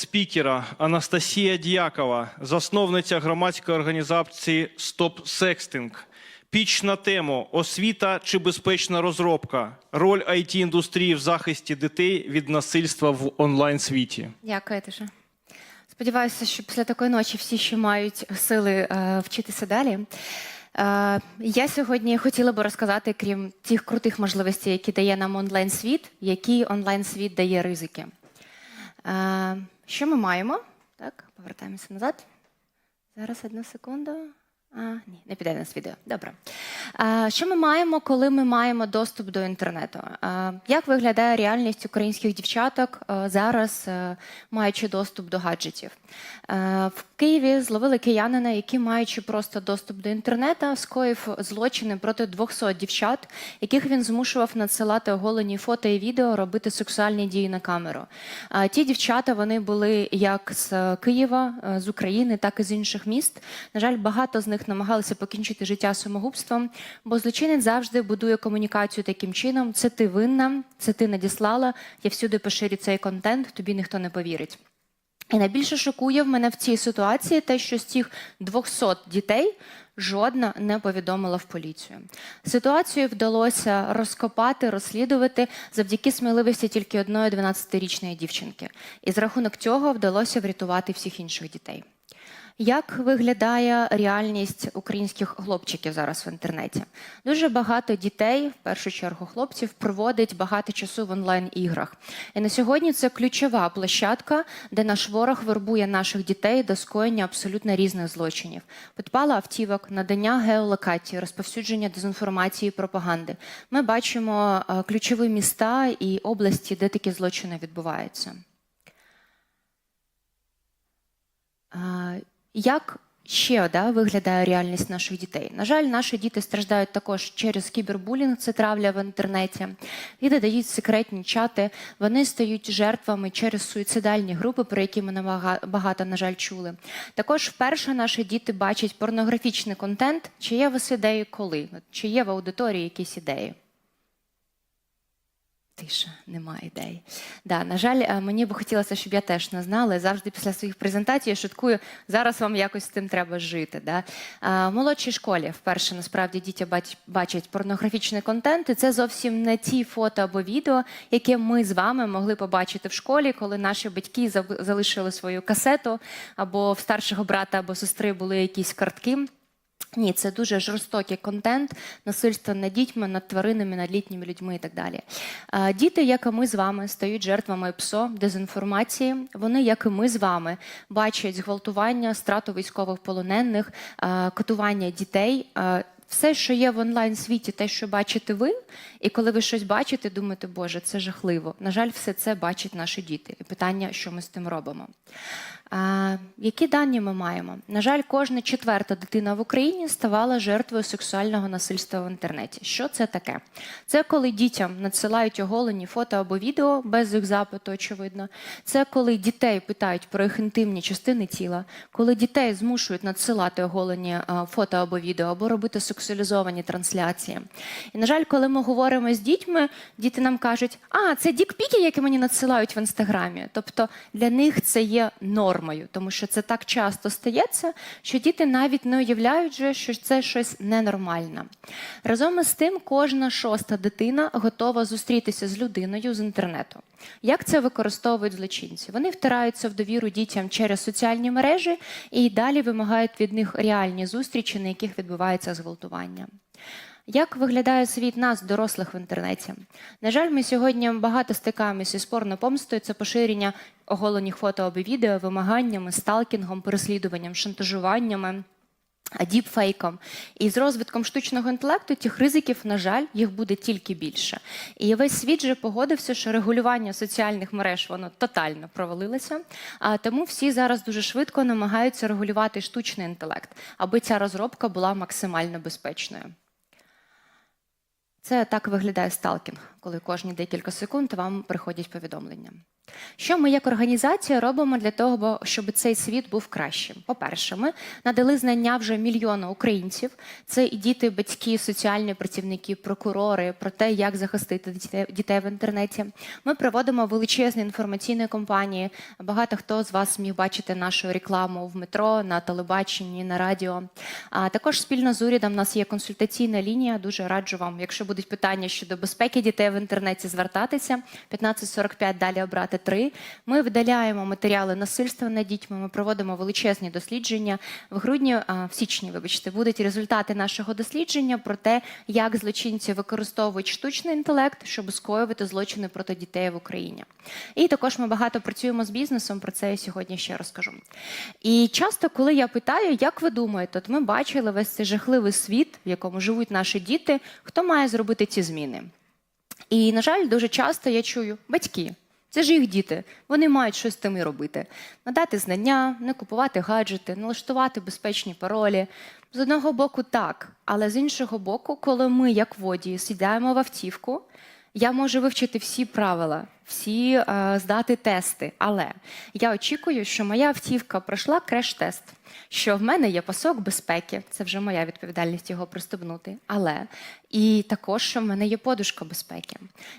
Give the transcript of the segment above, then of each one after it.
спікера Анастасія Діякова, засновниця громадської організації Стоп Секстинг. Піч на тему освіта чи безпечна розробка. Роль it індустрії в захисті дітей від насильства в онлайн світі. Дякую дуже. Сподіваюся, що після такої ночі всі ще мають сили е, вчитися далі. Е, я сьогодні хотіла би розказати, крім тих крутих можливостей, які дає нам онлайн-світ, які онлайн-світ дає ризики. Е, що ми маємо? Так, повертаємося назад. Зараз одну секунду. А, ні, не піде нас відео. Добре. А, що ми маємо, коли ми маємо доступ до інтернету? А, як виглядає реальність українських дівчаток а, зараз, а, маючи доступ до гаджетів? А, в Києві зловили киянина, який, маючи просто доступ до інтернету, скоїв злочини проти 200 дівчат, яких він змушував надсилати оголені фото і відео, робити сексуальні дії на камеру. А, ті дівчата вони були як з Києва, з України, так і з інших міст. На жаль, багато з них намагалися покінчити життя самогубством, бо злочинець завжди будує комунікацію таким чином: це ти винна, це ти надіслала, я всюди поширю цей контент, тобі ніхто не повірить. І найбільше шокує в мене в цій ситуації те, що з цих 200 дітей жодна не повідомила в поліцію. Ситуацію вдалося розкопати, розслідувати завдяки сміливості тільки одної 12-річної дівчинки. І з рахунок цього вдалося врятувати всіх інших дітей. Як виглядає реальність українських хлопчиків зараз в інтернеті? Дуже багато дітей, в першу чергу хлопців, проводить багато часу в онлайн-іграх. І на сьогодні це ключова площадка, де наш ворог вербує наших дітей до скоєння абсолютно різних злочинів: підпала автівок, надання геолокації, розповсюдження дезінформації і пропаганди. Ми бачимо е, ключові міста і області, де такі злочини відбуваються. Як ще да, виглядає реальність наших дітей? На жаль, наші діти страждають також через кібербулінг, це травля в інтернеті. Діти дають секретні чати, вони стають жертвами через суїцидальні групи, про які ми багато, на жаль, чули. Також вперше наші діти бачать порнографічний контент. Чи є вас ідеї коли? Чи є в аудиторії якісь ідеї? Тиша, немає ідей. Да, на жаль, е, мені би хотілося, щоб я теж не знала. Завжди після своїх презентацій я шуткую, зараз вам якось з цим треба жити. Да? А, В молодшій школі вперше насправді діти бачать порнографічний контент, і це зовсім не ті фото або відео, які ми з вами могли побачити в школі, коли наші батьки залишили свою касету, або в старшого брата або сестри були якісь картки. Ні, це дуже жорстокий контент, насильство над дітьми, над тваринами, над літніми людьми і так далі. Діти, як і ми з вами, стають жертвами ПСО, дезінформації. Вони, як і ми з вами, бачать зґвалтування, страту військових полонених, катування дітей. Все, що є в онлайн світі, те, що бачите ви, і коли ви щось бачите, думаєте, Боже, це жахливо. На жаль, все це бачать наші діти. І питання, що ми з тим робимо. А, які дані ми маємо? На жаль, кожна четверта дитина в Україні ставала жертвою сексуального насильства в інтернеті. Що це таке? Це коли дітям надсилають оголені фото або відео без їх запиту, очевидно. Це коли дітей питають про їх інтимні частини тіла, коли дітей змушують надсилати оголені фото або відео, або робити сексуалізовані трансляції. І, на жаль, коли ми говоримо з дітьми, діти нам кажуть, а це дікпіки, які мені надсилають в інстаграмі. Тобто для них це є нормою, тому що це так часто стається, що діти навіть не уявляють, що це щось ненормальне. Разом із тим, кожна шоста дитина готова зустрітися з людиною з інтернету. Як це використовують злочинці? Вони втираються в довіру дітям через соціальні мережі і далі вимагають від них реальні зустрічі, на яких відбувається зґвалтування. Як виглядає світ нас, дорослих в інтернеті? На жаль, ми сьогодні багато стикаємося з порнопомстою, це поширення оголених фото або відео, вимаганнями, сталкінгом, переслідуванням, шантажуваннями. Діпфейком і з розвитком штучного інтелекту тих ризиків, на жаль, їх буде тільки більше. І весь світ вже погодився, що регулювання соціальних мереж воно тотально провалилося. А тому всі зараз дуже швидко намагаються регулювати штучний інтелект, аби ця розробка була максимально безпечною. Це так виглядає сталкінг, коли кожні декілька секунд вам приходять повідомлення. Що ми як організація робимо для того, щоб цей світ був кращим? По-перше, ми надали знання вже мільйону українців. Це і діти, батьки, соціальні працівники, прокурори про те, як захистити дітей, в інтернеті. Ми проводимо величезні інформаційні кампанії. Багато хто з вас міг бачити нашу рекламу в метро, на телебаченні, на радіо. А також спільно з урядом у нас є консультаційна лінія. Дуже раджу вам, якщо будуть питання щодо безпеки дітей в інтернеті, звертатися. 1545 далі обрати 3. Ми видаляємо матеріали насильства над дітьми. Ми проводимо величезні дослідження. В грудні, а, в січні, вибачте, будуть результати нашого дослідження про те, як злочинці використовують штучний інтелект, щоб скоювати злочини проти дітей в Україні. І також ми багато працюємо з бізнесом. Про це я сьогодні ще розкажу. І часто, коли я питаю, як ви думаєте, от ми бачили весь цей жахливий світ, в якому живуть наші діти, хто має зробити ці зміни? І, на жаль, дуже часто я чую батьки. Це ж їх діти, вони мають щось з тим і робити. Надати знання, не купувати гаджети, налаштувати безпечні паролі. З одного боку, так, але з іншого боку, коли ми, як водії, сідаємо в автівку, я можу вивчити всі правила, всі е, здати тести. Але я очікую, що моя автівка пройшла креш-тест, що в мене є пасок безпеки, це вже моя відповідальність його пристебнути. Але і також, що в мене є подушка безпеки.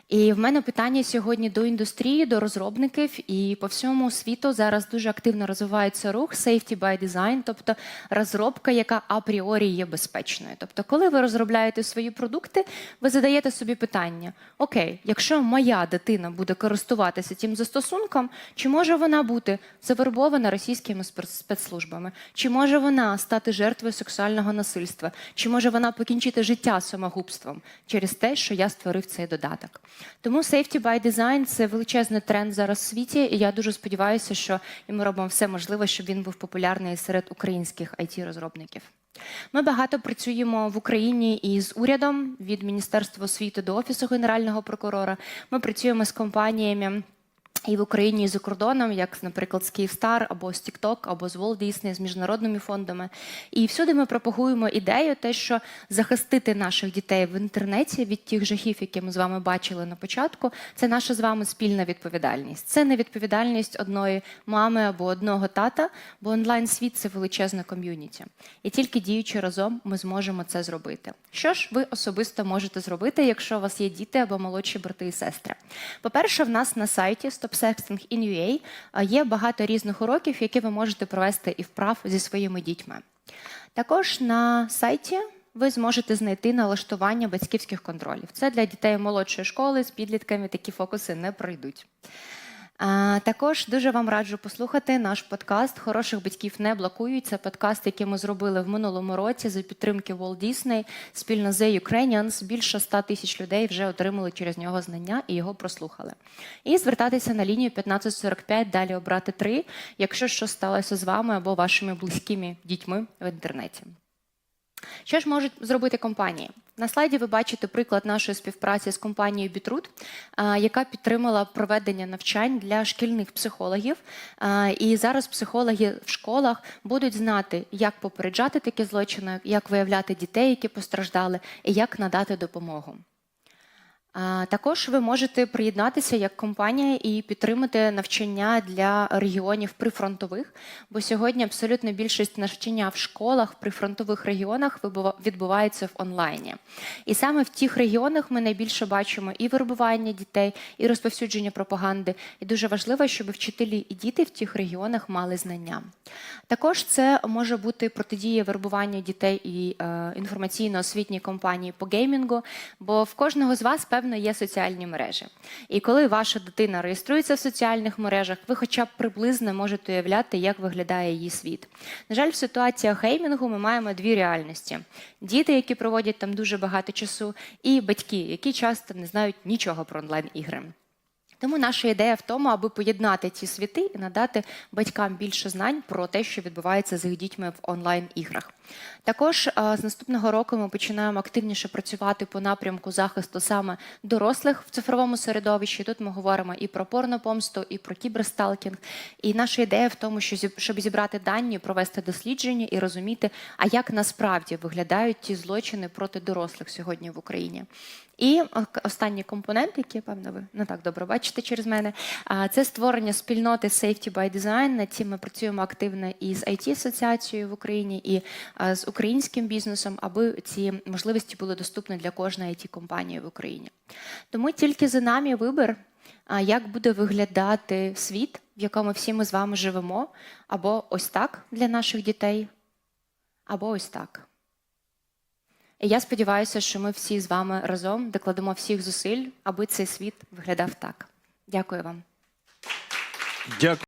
І в мене питання сьогодні до індустрії, до розробників, і по всьому світу зараз дуже активно розвивається рух safety by design, тобто розробка, яка апріорі є безпечною. Тобто, коли ви розробляєте свої продукти, ви задаєте собі питання: Окей, якщо моя дитина буде користуватися цим застосунком, чи може вона бути завербована російськими спецслужбами? Чи може вона стати жертвою сексуального насильства? Чи може вона покінчити життя самогубством через те, що я створив цей додаток? Тому Safety by Design – це величезний тренд зараз в світі, і я дуже сподіваюся, що і ми робимо все можливе, щоб він був популярний серед українських it розробників ми багато працюємо в Україні із урядом від Міністерства освіти до Офісу Генерального прокурора. Ми працюємо з компаніями. І в Україні і за кордоном, як, наприклад, з Київстар або з TikTok, або з Walt Disney, з міжнародними фондами. І всюди ми пропагуємо ідею, те, що захистити наших дітей в інтернеті від тих жахів, які ми з вами бачили на початку, це наша з вами спільна відповідальність. Це не відповідальність одної мами або одного тата, бо онлайн світ це величезна ком'юніті. І тільки діючи разом, ми зможемо це зробити. Що ж ви особисто можете зробити, якщо у вас є діти або молодші брати і сестри? По-перше, в нас на сайті StopSexting in UA є багато різних уроків, які ви можете провести і вправ зі своїми дітьми. Також на сайті ви зможете знайти налаштування батьківських контролів. Це для дітей молодшої школи з підлітками такі фокуси не пройдуть. Також дуже вам раджу послухати наш подкаст Хороших батьків не блокують. Це подкаст, який ми зробили в минулому році за підтримки Walt Disney спільно з The Ukrainians. Більше 100 тисяч людей вже отримали через нього знання і його прослухали. І звертатися на лінію 1545, далі обрати 3, якщо щось сталося з вами або вашими близькими дітьми в інтернеті. Що ж можуть зробити компанії? На слайді ви бачите приклад нашої співпраці з компанією Бітрут, яка підтримала проведення навчань для шкільних психологів. І зараз психологи в школах будуть знати, як попереджати такі злочини, як виявляти дітей, які постраждали, і як надати допомогу. Також ви можете приєднатися як компанія і підтримати навчання для регіонів прифронтових, бо сьогодні абсолютно більшість навчання в школах в прифронтових регіонах відбувається в онлайні. І саме в тих регіонах ми найбільше бачимо і вербування дітей, і розповсюдження пропаганди. І дуже важливо, щоб вчителі і діти в тих регіонах мали знання. Також це може бути протидія вербуванню дітей і е, інформаційно-освітній компанії по геймінгу, бо в кожного з вас, певно, є соціальні мережі. І коли ваша дитина реєструється в соціальних мережах, ви хоча б приблизно можете уявляти, як виглядає її світ. На жаль, в ситуаціях геймінгу ми маємо дві реальності: діти, які проводять там дуже багато часу, і батьки, які часто не знають нічого про онлайн-ігри. Тому наша ідея в тому, аби поєднати ці світи і надати батькам більше знань про те, що відбувається з їх дітьми в онлайн-іграх. Також з наступного року ми починаємо активніше працювати по напрямку захисту саме дорослих в цифровому середовищі. Тут ми говоримо і про порнопомсту, і про кіберсталкінг. І наша ідея в тому, щоб зібрати дані, провести дослідження і розуміти, а як насправді виглядають ті злочини проти дорослих сьогодні в Україні. І останній компонент, який, певно, ви не так добре бачите через мене, це створення спільноти Safety by Design. Над цим ми працюємо активно із it асоціацією в Україні і з українським бізнесом, аби ці можливості були доступні для кожної it компанії в Україні. Тому тільки за нами вибір, як буде виглядати світ, в якому всі ми з вами живемо, або ось так для наших дітей, або ось так. І я сподіваюся, що ми всі з вами разом докладемо всіх зусиль, аби цей світ виглядав так. Дякую вам. Дякую.